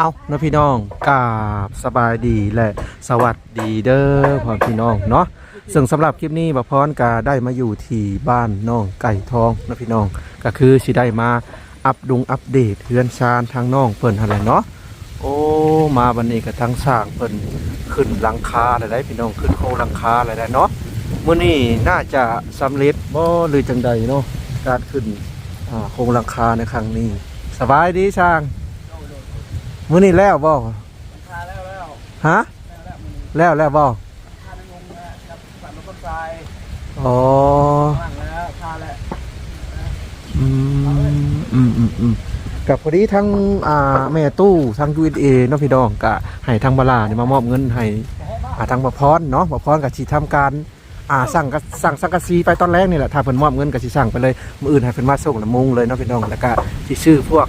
เอาเนาะพี่น้องกราบสบายดีและสวัสดีเด้อพ่อพี่น้องเนาะซึ่งสำหรับคลิปนี้บัพพรกาได้มาอยู่ที่บ้านน้องไก่ทองเนาะพี่น้องก็คือสิได้มาอัปดุงอัปเดตเฮือนชานทางน้องเปิ่นหั่นแหละเนาะโอ้มาวันนี้ก็ทั้งสร้างเปิ่นขึ้นหลังคาอะไรได้พี่น้องขึ้นโครงหลังคาอะไรได้เนาะมื้อนี้น่าจะสำเร็จบ่หรือจังใดเนาะการขึ้นโครงหลังคาในครั้งนี้ สบายดีช่าง มื้อนี้แล้วบ่ทาแล้วแล้วฮะ แล้วแล้วมันแล้วแล้วบ่ทาในงงแล้วครับสั่นต้นทรายอ๋อว่างแล้วทาแล้วอืมอืมอืมอืมกับพอดีทั้งอ่าแม่ตู้ทั้ง USA เนาะพี่น้องก็ให้ทางบาลาเนี่ยมามอบเงินให้อ่าทางบ่พรเนาะบ่พรก็สิทำการอ่าสั่งกะสั่งสังกะสีไปตอนแรกนี่แหละถ้าเพิ่นมอบเงินก็สิสั่งไปเลยมื้ออื่นให้เพิ่นมาส่งละมุงเลยเนาะพี่น้องแล้วก็สิซื้อพวก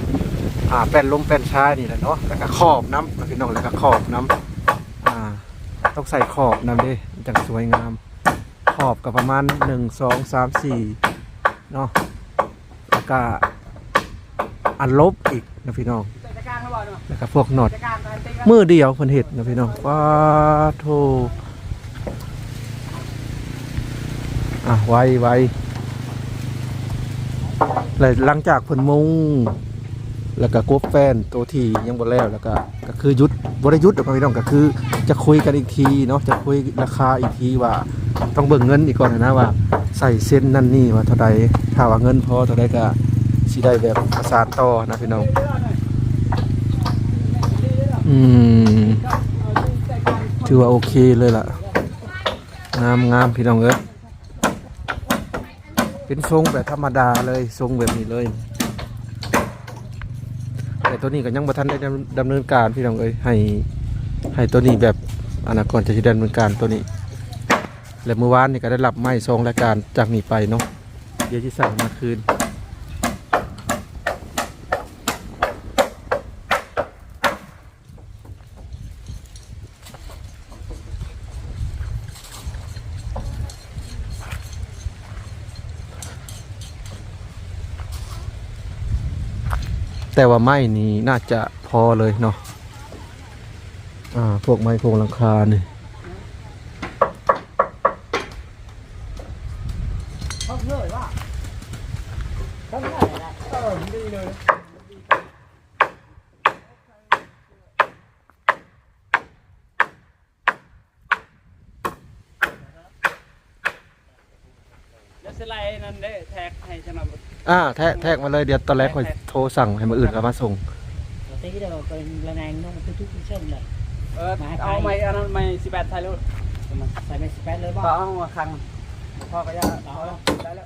อ่าแป้นลมแป้นชายนี่แหละเนาะแล้วก็ขอบน้ำพี่น้องแล้วก็ขอบน้ำอ่าต้องใส่ขอบน้ำด้มันจังสวยงาม ขอบก็ประมาณ1 2 3 4เนาะแล้วก็อันลบอีกนะพี่น้องแล้วก็พวกหนอดจะกลางกันเต็มมือเดียวเพิ่นเห็ดนะพี่น้องว้าโทอะไวไวแล้หลังจากเพิ่นมุง แล้วก็กบแฟนตัวที่ยังบ่แล้วแล้วก็ก็คือยุดบ่ได้ยุดหรอกพี่น้องก็คือ จะคุยกันอีกทีเนาะจะคุยราคาอีกทีว่าต้องเบิ่งเงินอีกก่อนนะว่า ใส่เส้นนั่นนี่ว่าเท่าใดถ้าว่าเงินพอเท่าใดก็สิได้แบบประสานต่อนะพี่น้องอืมถือว่าโอเคเลยล่ะงามงามพี่น้องเอ้ยเป็นทรงแบบธรรมดาเลยทรงแบบนี้เลย แต่ตัวนี้ก็ยังบ่ทันได้ดำดำเนินการพี่น้องเอ้ยให้ให้ตัวนี้แบบอนาคตจะดำเนินการตัวนี้ และเมื่อวานนี่ก็ได้รับไม้ทรงรายการจากนี้ไปเนาะเดี๋ยวที่สั่งมาคืน แต่ว่าไม้นี้น่าจะพอเลยเนาะอ่าพวกไม้โครงหลังคานี่เขาเลยว่าเขาเลยนะเออดีเลยแล้วสไลด์นั่นได้แท็กให้ใช่ไหมอ่าแทะแทกมาเลยเดี๋ยวตอนแรกคอย โทรสั่งให้มาอื่นแล้วมาส่ง tí đâu bên lần này nó cứ chút chút sân này เออเอาไม่อันนั้นไม่สิบแปดไทยรู้ xài mấy spare lớn ก็ bao เอามาคังพ่อก็ยาเอาแล้วได้แล้ว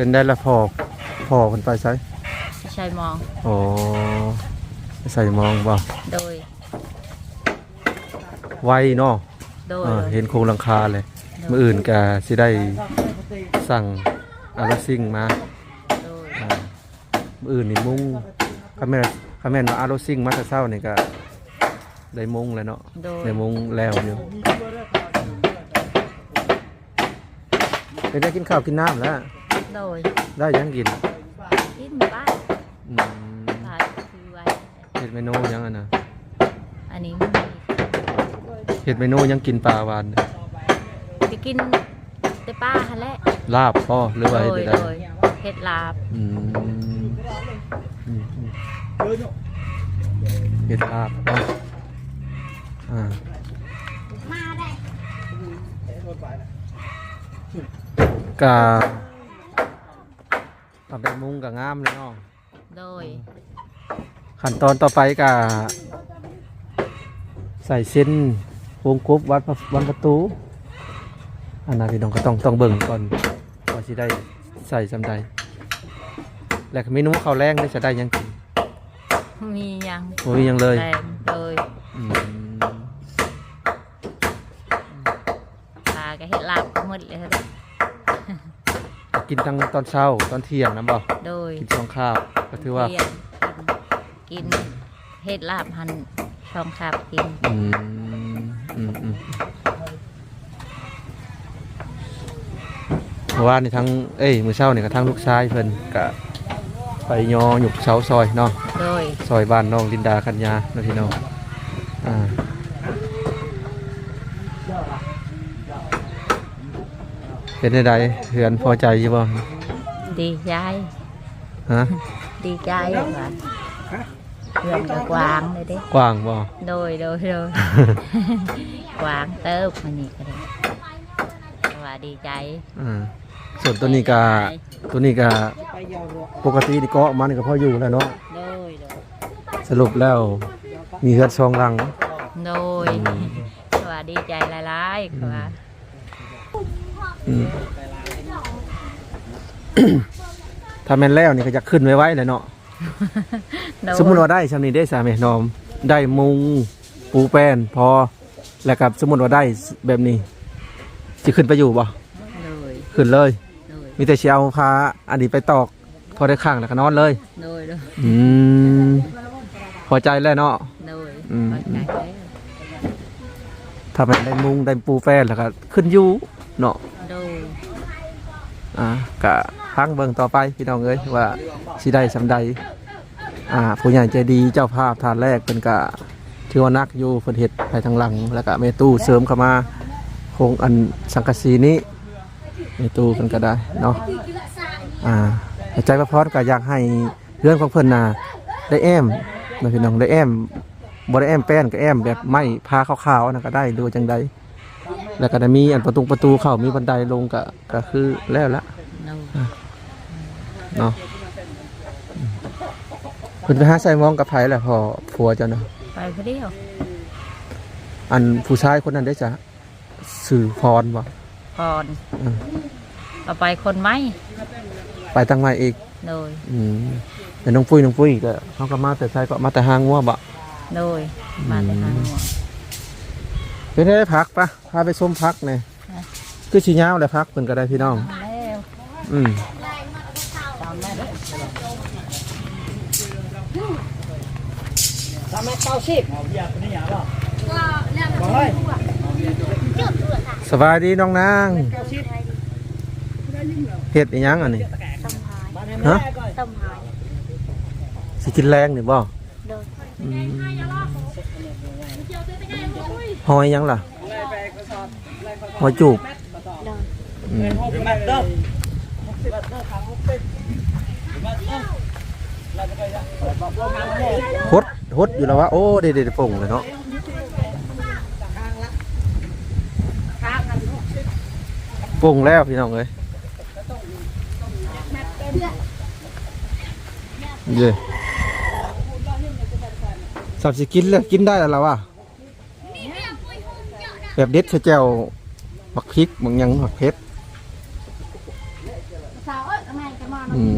เป็นได้ละพอพอคนไปใช้ใช่มอง โอ้ใส่มองบ่โดย ไวเนาะโดยเออเห็นโครงหลังคาเลยมื่ออื่นกะสิได้สั่งอาราซิงมาโดย อ่ามื่ออื่นนี่มุงคาแม่นคาแม่นว่าอาราซิงมาแต่เช้านี่ก็ได้มุงเลยเนาะโดย ได้มุงแล้วอยู่เป็นได้กินข้าวกินน้ำแล้ว โดยได้ยังกินกินหมู่บ้านอืมตายคือไว้เห็ดเมนูยังอะนะอันนี้ไม่มีเห็ดเมนูยังกินปลาวานไปกินแต่ป้าฮันแหละลาบพ่อหรือว่าโดเห็ดยได้โดยฮ็ดลาบอืมอืมอืมเห็ดลาบเนาะอ่ามาได้กะทำได้มุง กับงามเลยเนาะโดยขั้นตอนต่อไปกะใส่เส้นวงกบวัดพระวันประตูอันนั้นพี่น้องก็ต้องต้องเบิ่งก่อนว่าสิได้ใส่จำใดแล้วก็เมนูข้าวแรงได้จะได้หยังกินมีหยังโอ้ยยังเลย แรงเลย อืม ปลาก็เฮ็ดลาบก็หมดเลยครับ กินทั้งตอนเช้าตอนเที่ยงนะบ่โดยกินสองข้าวก็ถือว่าเรียนกินกินเฮ็ดลาบหันช่องขับกินอืมอืมอืมเพราะว่านี่ทั้งเอ้ยมื้อเช้านี่ก็ทั้งลูกชายเพิ่นก็ไปยอหยุกเสาซอยเนาะโดยซอยบ้านน้องลินดาคัญญาเนาะพี่น้องอ่า เป็นได้ใดเฮือนพอใจอยู่บ่ดีใจฮะดีใจว่าเพื่อนก็กวางเลยเด้กว้างบ่โดยโดยโดยกวางเติบมันนี่ก็ได้แต่ว่าดีใจอ่าส่วนตัวนี้ก็ตัวนี้ก็ไปยาวรัวปกตินี่เก็มันก็พออยู่แล้วเนาะโดยโดยสรุปแล้วมีเฮือนซองหลังโดยแต่ว่าดีใจหลายๆคือว่าอืม ถ้าแม่นแล้วนี่ก็จะขึ้นไว้ไว้เลยเนาะโดยสมมุติว่าได้ชำนี้ได้สามแม่นอม ได้มุงปูแป้นพอ แล้วกับสมมุติว่าได้แบบนี้จะขึ้นไปอยู่บ่โดยขึ้นเลยโดยมีแต่เชียวพาอันนี้ไปตอก พอได้ข้างแล้วก็นอนเลยโดยโดยอืมพอใจแล้วเนาะโดยอืมเข้าใจแล้วถ้าแม่นได้มุงได้ปูแป้นแล้วก็ขึ้นอยู่เนาะ โดยอ่ากะพังเบิ่งต่อไปพี่น้องเอ้ยว่าสิได้สำใดอ่าผู้ใหญ่ใจดีเจ้าภาพทานแรกเป็นกะถือว่านักอยู่เพิ่นเฮ็ดไปทางหลัง แล้วก็เมตู้เสริมเข้ามาโครงอันสังกะสีนี้เมตู้เพิ่นก็ได้เนาะอ่าใจพระพรก็อยากให้เพื่อนของเพิ่นน่ะได้แอมนะพี่น้องได้แอมบ่ได้แอมแป้นก็แอมแบบไม้พาขาวๆนั่นก็ได้ดูจังใด แล้วก็ได้มีอันประตูประตูเข้ามีบันไดลงก็ก็คือแล้วละโดยเนาะคุณไปหาใส่มองกับไผแหละพอผัวเจ้าเนาะไปคนเดียวอันผู้ชายคนนั้นได้จะสื่อพรบ่ก่อนอืมเอาไปคนไหมไปตั้งมาอีกโดยอืมแต่น้องปุ้ยน้องปุ้ยก็เขาก็มาแต่ใส่ก็มาแต่หางงัวบ่โดยมาแต่ทางหัว เป็นได้พักปะพาไปส้มพักเนี่ยนะคือชี้ยาวเลยพักเพิ่นก็ได้พี่น้องแล้วอืมทำแม่เก้าสิบเอาอยากนี่อยากบ่บอกเลยสบายดีน้องนางเก้าสิบเฮ็ดอีหยังอันนี้บ้านให้แม่ก่อนต้มหอยสิกินแรงนี่บ่โดยอืม หอยยังล่ะหอยจูบฮดฮดอยู่แล้ววะโอ้เด็ดเด็ดป่งเลยเนาะป่งแล้วพี่น้องเอ้ยเย่สับสิกินเลยกินได้แล้วล่ะวะ แบบเด็ดใส่แจ่วบักพริกบางหยังบักเผ็ดสาวเอ้ยทำไมจะมาอืม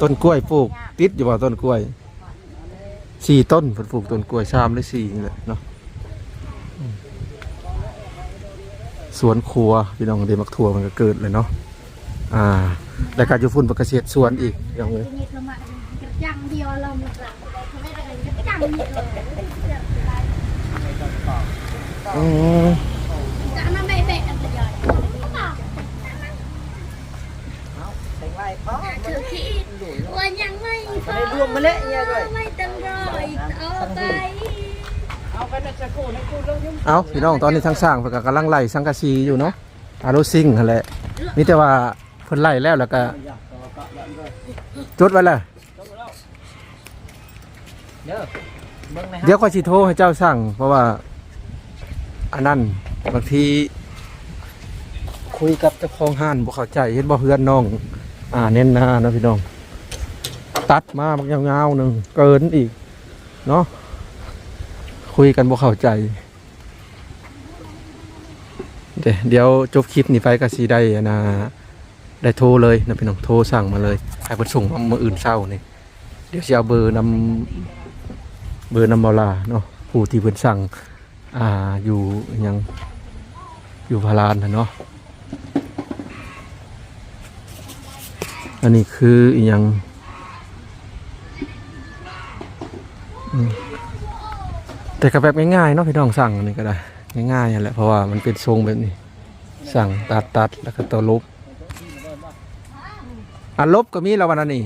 ต้นกล้วยปลูก ติดอยู่บ่ต้นกล้วยสี่ต้นเพิ่นปลูกต้นกล้วยชามได้สี่นี่แหละเนาะอืมสวนครัวพี่น้องเดมักทัวมันก็เกิดเลยเนาะอ่าแล้วก็อยู่ฝุ่นประเกษตรสวนอีกอย่างเลยนิดละมาจังเดียวเราหมดละทำไมอะไรก็จังนิดเลยอืมจะนั่นไม่เบะอันเดียวแต่งไรพ่ อถือขี้วันยังไม่พอรวมมาเลยด้วยไม่ต้องรออีกต่อไปเอาไปนะจะกู้ให้กู้ลงยุ่งเอาพี่น้องตอนนี้ทั้งสร้างเพิ่นก็กำลังไล่สังกะสีอยู่เนาะอารุซิงนั่นแหละมีแต่ว่าเพิ่นพิ่นไล่แล้วแล้วก็จดไว้เลยเด้อเบิ่งนะเดี๋ยวก็สิโทรให้เจ้าสั่งเพราะว่า อันนั้นบางทีคุยกับเจ้าของห้านบ่เข้าใจเห็นบ่เพื่อนน้อง อ่าเน้นหน้านะพี่น้อง ตัดมาบักยาๆหนึ่งเกินอีก เนาะคุยกันบ่เข้าใจ เดี๋ยวเดี๋ยวจบคลิปนี้ไปก็สิได้นะได้โทรเลยนะพี่น้องโทรสั่งมาเลยให้เพิ่นส่งมามื้ออื่นเช้านี่เดี๋ยวสิเอาเบอร์นำเบอร์นำเบาลาเนาะผู้ที่เพิ่นสั่ง อ่าอยู่ยังอยู่พารานนะเนาะอันนี้คือยังแต่ก็แบบง่ายๆเนาะพี่น้องสั่งอันนี้ก็ได้ง่ายๆแหละเพราะว่ามันเป็นทรงแบบนี้ สั่งตัดตัดแล้วก็ตัวลบอันลบก็มีแล้ววันนั้นนี่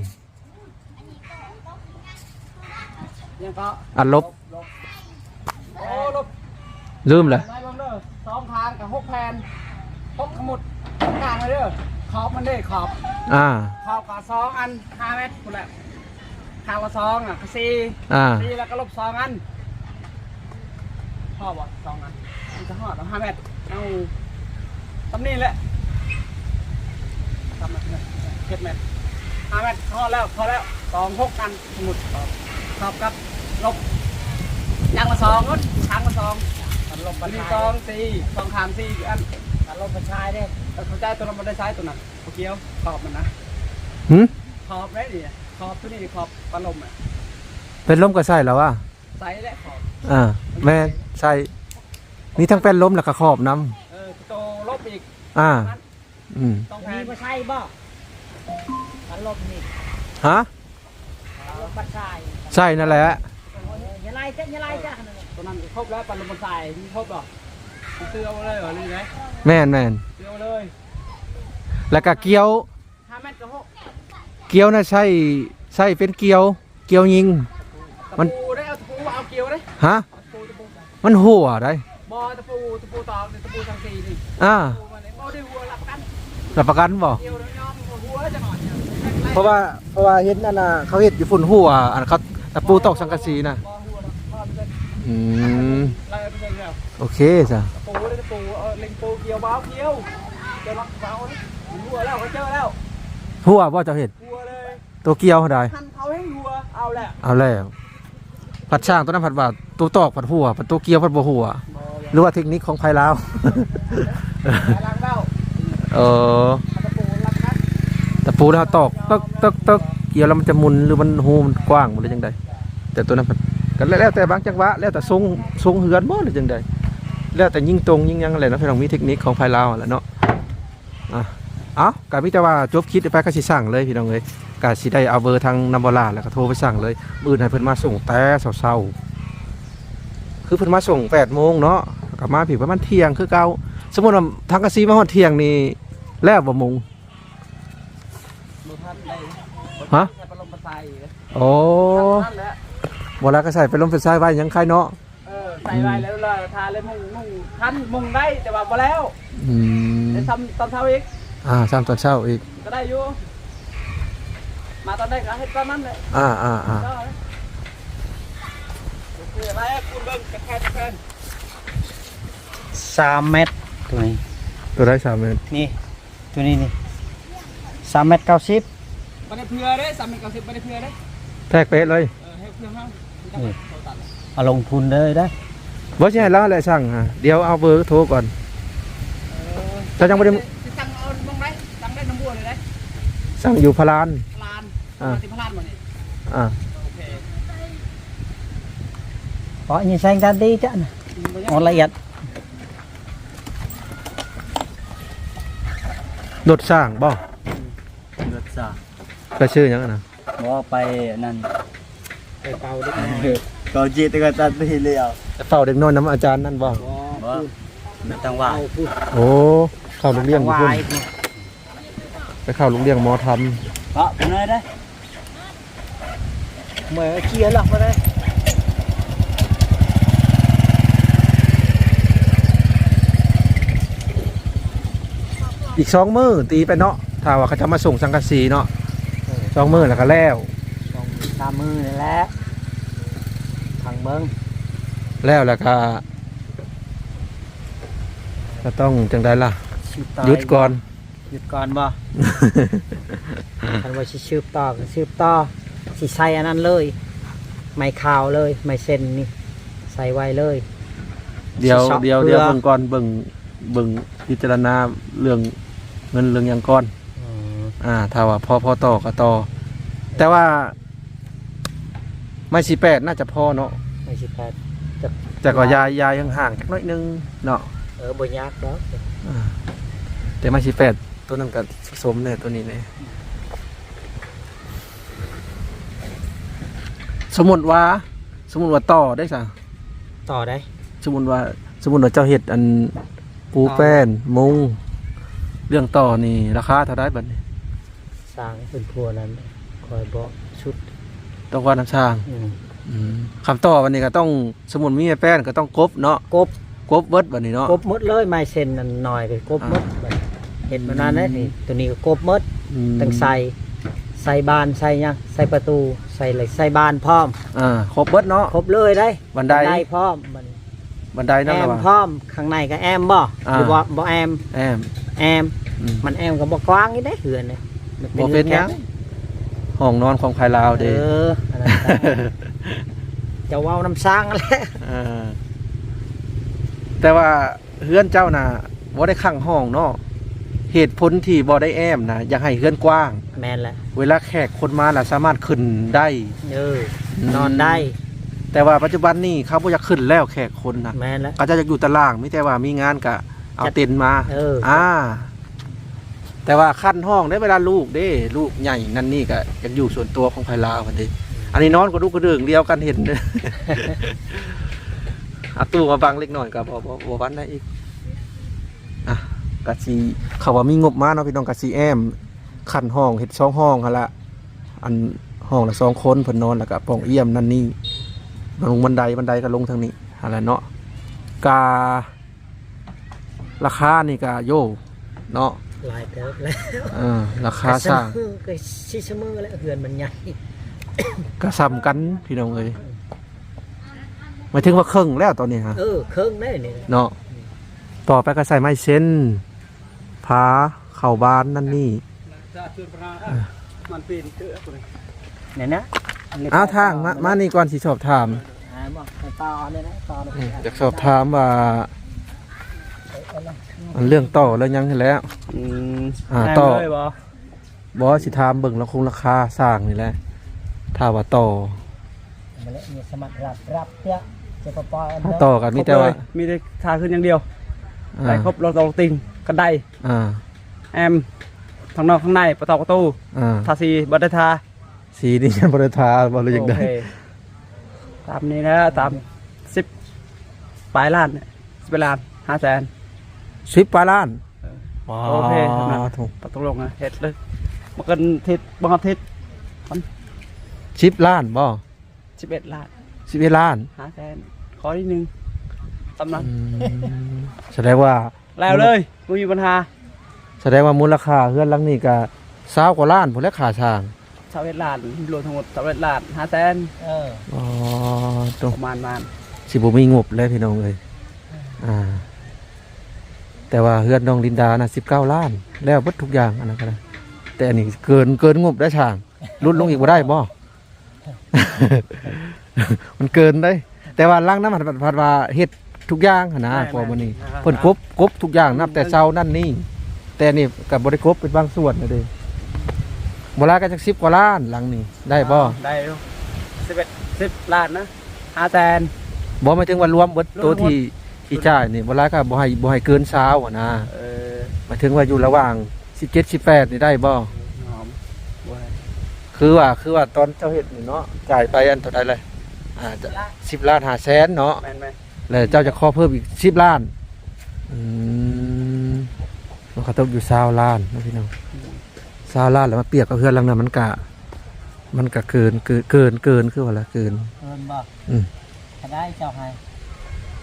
ยังก็อันลบโอ้ลบ ลืมเลยนายบังเด้อสองทางกับหกแผ่นหกขมุดกลางเลยเด้อขอบมันเด้ขอบอ่า ขอบกับสองอันห้าเมตรคุณแหละทางละสองอะก็สี่อ่า สี่แล้วก็ลบสองอันพอบ่สองอันมันจะหอดแล้วห้าเมตรเอาตำนี้แหละทำมาเจ็ดเมตรห้าเมตรพอแล้วพอแล้วสองหกอันสมุดขอบขอบกับลบยางละสองรถทางละสองมัน ลมบันนนี้นี้สก็องสี่สองขามสี่อันมันลมบันชายเด้แต่เขาใจตัวนั้นมันได้ใช้ตัวนั้นโอเกี้ยวขอบมันนะหืมขอบได้ดิขอบตัวนี้ขอบปลาลมอะเป็นล้มก็ใส่แล้วว่ะใส่และขอบอ่าแม่นใส่มีทั้งเป็นล้มแล้วก็ขอบน้เออโตลบอีกำอ่าอืมต้องมีแพนบ่ใช่บ่มันลมนี่ฮะลมบันชายใส่นั่นแหละอย่าไล่จ้ะอย่าไล่จ้ะ ตัวนั้นครบแล้วปลาลมมันใส่มีครบหรอเตือเอาเลยเหรอหรือไงแม่นแม่นเตือเอาเลยแล้วก็เกี๊ยวห้าเมตรกับหกเกี๊ยวน่ะใส่ใส่เป็นเกี๊ยว เกี๊ยวยิงตะมันปูได้เอาตะปูเอาเกลียวได้ฮะตะปูตะปูมันหัวได้บอตะปูตะปูตอกตะปูทางสี่นี่อ่าตะปูมาเลยบอได้หัวหลับกันรับประกันบ่เกลียวแล้วยอมหัวจะหน่อยเพราะว่าเพราะว่าเห็นนั่นน่ะเขาเฮ็ดอยู่ฝุ่นหัวอันเขาตะปูตอกสังกะสีน่ะบอหัวพอเป็น อืมไล่ไปเลยแล้วโอเคจ้ะปูเลยปูเออเล็งปูเกี่ยวบ้าเกี่ยวเจอล็อกเบ้าเลยหัวแล้วเขาเจอแล้วหัวบ่เจ้าเฮ็ดหัวเลยตัวเกี๊ยวได้ทันเขาให้หัวเอาแหละเอาแล้วผัดช่างตัวนั้นผัดว่าตัวตอกผัดหัวผัดตัวเกี๊ยวผัดบ่หัว หรือว่าเทคนิคของไผลาวล้างเบ้าเออตะปูลักกันแต่ปูแล้วตอกตึกตึกตึกเกี่ยวแล้วมันจะหมุนหรือมันหูมันกว้างหมดหรือจังใดแต่ตัวนั้นมัน ก็แล้วแต่บางจังหวะแล้วแต่ทรงทรงเหือนบ่หรือจังใดแล้วแต่ยิ่งตรงยิ่งยังอะไรเนาะพี่น้องมีเทคนิคของภายลาวแหล้วเนาะอะเอ้าก็มีแต่ว่าจบคลิปไปก็สิสั่งเลยพี่น้องเอ้ยก็สิได้เอาเบอร์ทางนัมเบอร์ลาแล้วก็โทรไปสั่งเลยมื้ออื่นให้เพิ่นมาส่งแต่เช้าๆคือเพิ่นมาส่ง8โมงเนาะกลับมาผิดประมาณเที่ยงคือเก่าสมมุติว่าทางกะซีมาฮอดเที่ยงนี่แล้วบ่โมงมือพันได้ฮะใช้ปลาลมปลาใส่โอ้ นั่นแหละเวลาก็ใส่ไปลมไฟฟ้าไว้ยังใครเนาะเออใส่ไว้แล้วเลยทาเลยมุงมุงทันมุงได้แต่ว่าพอแล้วอืมจะทำตอนเช้าอีกอ่าซ้ำตอนเช้าอีกก็ได้อยู่มาตอนได้ก็ให้ตอนนั้นเลยอ่าอ่าอ่าก็โอเคอะไรคุณเบิ้งกระแทกกระแทกสามเมตรตัวนี้ตัวได้สามเมตรนี่ตัวนี้นี่สามเมตรเก้าสิบไม่ได้เพื่อได้สามเมตรเก้าสิบไม่ได้เพื่อได้แทกเป๊ะเลยเออให้เพื่อเขา ไม่ต้องโทรตัดเลยเอาลงทุนเลยได้บ่ใช่แล้วแหละช่างฮะเดี๋ยวเอาเบอร์โทรก่อนเออแต่ยังไม่ได้สิสั่งเอามองได้สั่งได้น้ำบัวเลยได้สั่งอยู่พารานพลานอ่ามาที่พลานหมดนี่อ่าโอเคเพราะยังใช้กันดีจ้ะนะเอาละเอียดรถสร้างบ่รถสาไปชื่อหยังอะนะว่าไปนั่น ไปเป่าได้ไหมก็จีตก็ตัดไปเลยเอาเฝ้าเด็กน้อยน้ำอาจารย์นั่นบ่ว่าไม่ต้องว่าเอาพูดโอ้เข้าโรงเรียนอยู่พุ่นไปเข้าโรงเรียนหมอทเพราะเป็นไงได้เมื่อเชียร์หลักมาได้ำอีกสองมือตีไปเนาะถ้าว่าเขาจะมาส่งสังกะสีเนาะสองมือแล้วก็แล้ว สองสามมือนี่แหละ ทางเบิ้งแล้วแล้วก็ก็ต้องจังไดล่ะชืบต่อหยุดก่อนหยุดก่อนบ่คันว่าสิชืบต่อก็ชืบต่อสิใส่อันนั้นเลย ไม่ขาวเลย ไม่เส้นนี่ใส่ไว้เลย เดี๋ยวสิช็อกเดี๋ยวเพื่อเดี๋ยวเบิ่งก่อนเบิ่งเบิ่งพิจารณาเรื่องเงินเรื่องหยังก่อนอ่าถ้าว่าพอพอต่อก็ต่อแต่ว่า ไม่สิแปดน่าจะพอเนาะไม่ใช่แพทย์แต่ก็ยายยายยังห่างจักหน้อยนึงเนาะเออบ่ยากดอกอ่าแต่ไม่สิแปดตัวนั้นก็สมเนี่ยตัวนี้เนี่ยสมมติว่า สมมติว่าต่อได้สะต่อได้ สมมติว่า สมมติว่าเจ้าเห็ดอันปูแป้นมุงเรื่องต่อนี่ราคาเท่าไรบัดนี้สร้างเป็นพัวนั้นคอยบอกชุด ต้องว่าน้ำช่างอืมอืมคำต่อวันนี้ก็ต้องสมุนมีแป้นก็ต้องกบเนาะกบกบเบิดบัดนี้เนาะ กบหมดเลยไม่เส้นนั่นหน่อยก็กบหมดบัดเห็นมานานแล้วนี่ตัวนี้ก็กบหมดอืมตั้งใส่ใส่บานใส่หยังใส่ประตูใส่เหล็กใส่บานพร้อม อ่าครบเบิดเนาะ ครบเลยได้บันได พร้อมบัดนี้บันไดแอนั่นแหละมวะ พร้อมข้างในก็แอมบ่อ่าหรือว่าบ่แอมแอมแอม อืม มันแอมก็บ่กว้างนี่ได้เหือนเนี่ยมับ่เป็นหยัง ห้องนอนของภายลาวเอเด้ออันนั้นก็จะเว้าน้ำสร้างนั่นแหละอ่าแต่ว่าเฮือนเจ้าน่ะบ่ได้ข้างห้องเนาะเหตุผลที่บ่ได้แอมนะอยากให้เฮือนกว้าง แม่นแหละเวลาแขกคนมาล่ะสามารถขึ้นได้เออนอนได้แต่ว่าปัจจุบันนี่เขาบ่อยากขึ้นแล้วแขกคนนะแม่นแล้วก็จะอยากอยู่ตารางมิแต่ว่ามีงานก็เอาจัด เต็นท์มาเอออ่า แต่ว่าขั้นห้องได้เวลาลูกเด้ ลูกใหญ่นั่นนี่ก็ยากอยู่ส่วนตัวของภายลาวพันเด้อันนี้นอนกับลูกกระเดื่องเดียวกันเห็นเอาตู้มาบังเล็กหน่อยกับบอบอบวันได้อีกอะกะซีเขาว่ามีงบมาเนาะพี่น้องกะซีแอมขันห้องเห็ดสองห้องหั่นละอันห้องละสองคนเพิ่นนอนแล้วก็ปล่องเอี่ยมนั่นนี่ลงบันไดบันไดก็ลงทางนี้อะไรเนาะการาคานี่ก็โยเนาะ หลายเติบแล้วเออราคาสร้างก็ก็สิเสมอแล้วเหือนมันใหญ่ก็ซ้ำกันพี่น้องเอ้ยหมายถึงว่าครึ่งแล้วตอนนี้ฮะเออเครื่องได้นี่เนาะต่อไปก็ใส่ไม้เส้นผาเข่าบานนั่นนี่จะชวนพนามันปีนเกือคนเนี่ยนะอ้าวทางมามานี่ก่อนสิสอบถามอ่าบอกให้ต่อเลยนะต่อเลยอืมอยากสอบถามว่า อันเรื่องต่อแล้วยังเห็นแล้ว อืมอ่าต่อบอสิถามเบิ่งแล้วคงราคาสร้างนี่แหละถ้าว่าต่อมาแล้วมีสมัครรับรับเตี้ยจะปล่อยอันถ้าเด้อต่อกันมีแต่ว่ามีแต่ทาขึ้นอย่างเดียวอ่าได้ครบเราตรงติงกันได้อ่าแอมทางนอกข้างในประตูประตูอ่าทาสีบัตรทาสีนี่ยังบริทาบริยังได้โอเคตามนี้นะตามสิบปลายล้านเนี่ยสิบล้านห้าแสน สิบปลายล้านว้าโอเคนะวถูกประตูลงนะเห็ดเลยมาเกินทิศบังคับทิศสิบล้านบ่สิบเอ็ดล้านสิบเอ็ดล้านห้าแสนขอนิดนึงตำนั้นอืมแสดงว่าแล้วเลยไม่มีปัญหา แสดงว่ามูลค่าเฮือนหลังนี้ก็สาวกว่าล้านพุ่นและขาช่างชาวเวทล้านรวมทั้งหมดชาวเวทล้านห้าแสนเอออ๋อตรงประมาณประมาณสิบ่มีงบเลยพี่น้องเอ้ยอ่า แต่ว่าเฮือนน้องลินดาน่ะ19ล้าน แล้วเบิดทุกอย่างอันนั้นก็ได้แต่อันนี้เกินเกินงบได้ช่างลดลงอีกบ่ได้บ่ มันเกินได้ แต่ว่าหลังนั้นมันผัดว่าเฮ็ดทุกอย่างหั้นนะพอมื้อนี้เพิ่นกบกบทุกอย่างนับแต่เช้านั่นนี่ แต่นี่กับบริกบเป็นบางส่วนนะเด้โบราณก็จักสิบกว่าล้านหลังนี่ได้บ่ได้สิบเอ็ดสิบล้านนะห้าแสนบ่หมายถึงว่ารวมเบิดรวมตัวหมดที่ ที่จ่ายนี่โบราณก็บ่ให้บ่ให้เกินเช้าอะนะเออหมายถึงว่าอยู่ระหว่าง17 18นี่ได้บ่หอมบัวคือว่าคือว่าตอนเจ้าเฮ็ดนี่เนาะจ่ายไปอันเท่าใดเลยอ่าจะ10ล้าน5แสนเนาะแม่นไหมแล้วเจ้าจะขอเพิ่มอีก10ล้านอืมมันก็ตกอยู่20ล้านนะพี่น้อง20ล้านแล้วมาเปรียบกับเพื่อนหลังนั้นมันก็มันก็เกินเกินเกินเกินคือว่าละเกินเอินบ่อืมถ้าได้เจ้าให้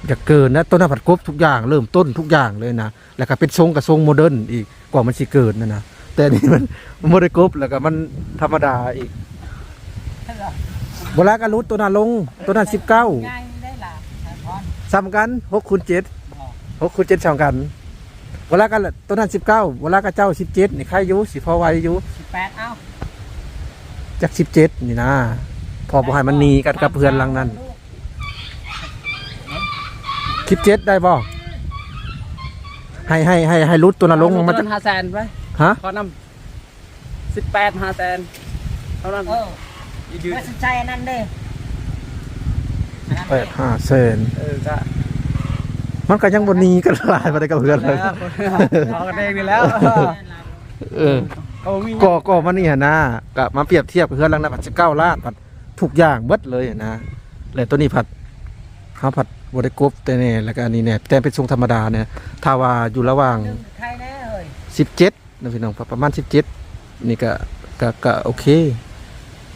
อยากเกินนะต้นผัดครบทุกอย่างเริ่มต้นทุกอย่างเลยนะแล้วก็เป็นทรงกับทรงโมเดิร์นอีกกว่ามันสิเกิดนะนะแต่นี่มันมันบ่ได้กบแล้วก็มันธรรมดาอีกเวลาก็รุดตัวนั้นลงตัวนั้นง่ายได้ล่ะพร19ซ้ำกัน6คูณ7 6คูณ7ซ้ำกันเวลาก็ตัวนั้น19เวลาก็เจ้า17นี่ใครอยู่สิพอไหวอยู่สิบแปดเอ้าจาก17นี่นะ พอบ่ให้มันหนีกันกับเพื่อนหลังนั้น 17ได้บ่ให้ให้ให้ให้รุดตัวนั้นลงมันจะห้าแสนไปฮะขอนำสิบแปดห้าแสนเท่านั้นเออยืนว่าสนใจอันนั้นเด้อันนั้นแปเด้ดห้าเซนเออก็มันก็ยังบนนี้กันหลายมาได้กับเพื่อนเลยแล้วเอากันเองนี่แล้วเออเอามีก็ก็มันนี่หนนะกับมาเปรียบเทียบกับเพื่อนหลังนั้นผัดสิบเก้าล้านผัดทุกอย่างเบิดเลยหั้นนะแล้วตัวนี้ผัดข้าวผัด บไดกบแต่เนี่ยแล้วก็อันนี้เนี่ยแต่เป็นทรงธรรมดาเนี่ยถ้าว่าอยู่ระหว่างหนึ่งใครแน่เฮ้ยสิบเจ็ดนะพี่น้องประมาณสิบเจ็ดนี่ก็ก็ก็โอเค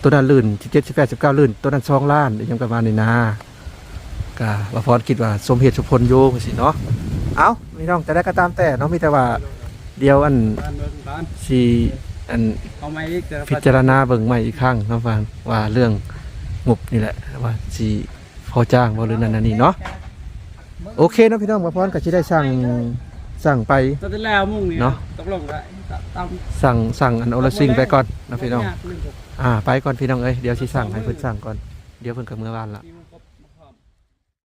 ตัวนั้นลื่นสิบเจ็ดสิบแปดสิบเก้าลื่น ตัวนั้นสองล้านอีกอยังประมาณนี้นะก็ว่าพรคิดว่าสมเหตุสมผลโยงสิเนาะเอาพี่น้องแต่ได้ก็ตามแต่เนาะมีแต่ว่าเดียวอันบ้านเมืองบ้านสีอันเอาไม่อีกเดี๋ยวพิจารณาเบิ่งใหม่อีกครั้งน้องฟังว่าเรื่องงบนี่แหละว่าสีพ อจ้างบ่หรือนั่นนั่นนี่เนาะโอเคเนาะพี่น้องว่าพรก็สิได้สั่งสั่งไป ตอนที่แล้วมุ่งนี่เนาะ ตกลงกันตามสั่งสั่งอันโอลาซิงไปก่อนนะพี่น้องยากเรื่อง อ่า ไปก่อนพี่น้องเอ้ยเดี๋ยวสิสั่งให้เพิ่นสั่งก่อนเดี๋ยวเพิ่นก็เมื่อวานละที่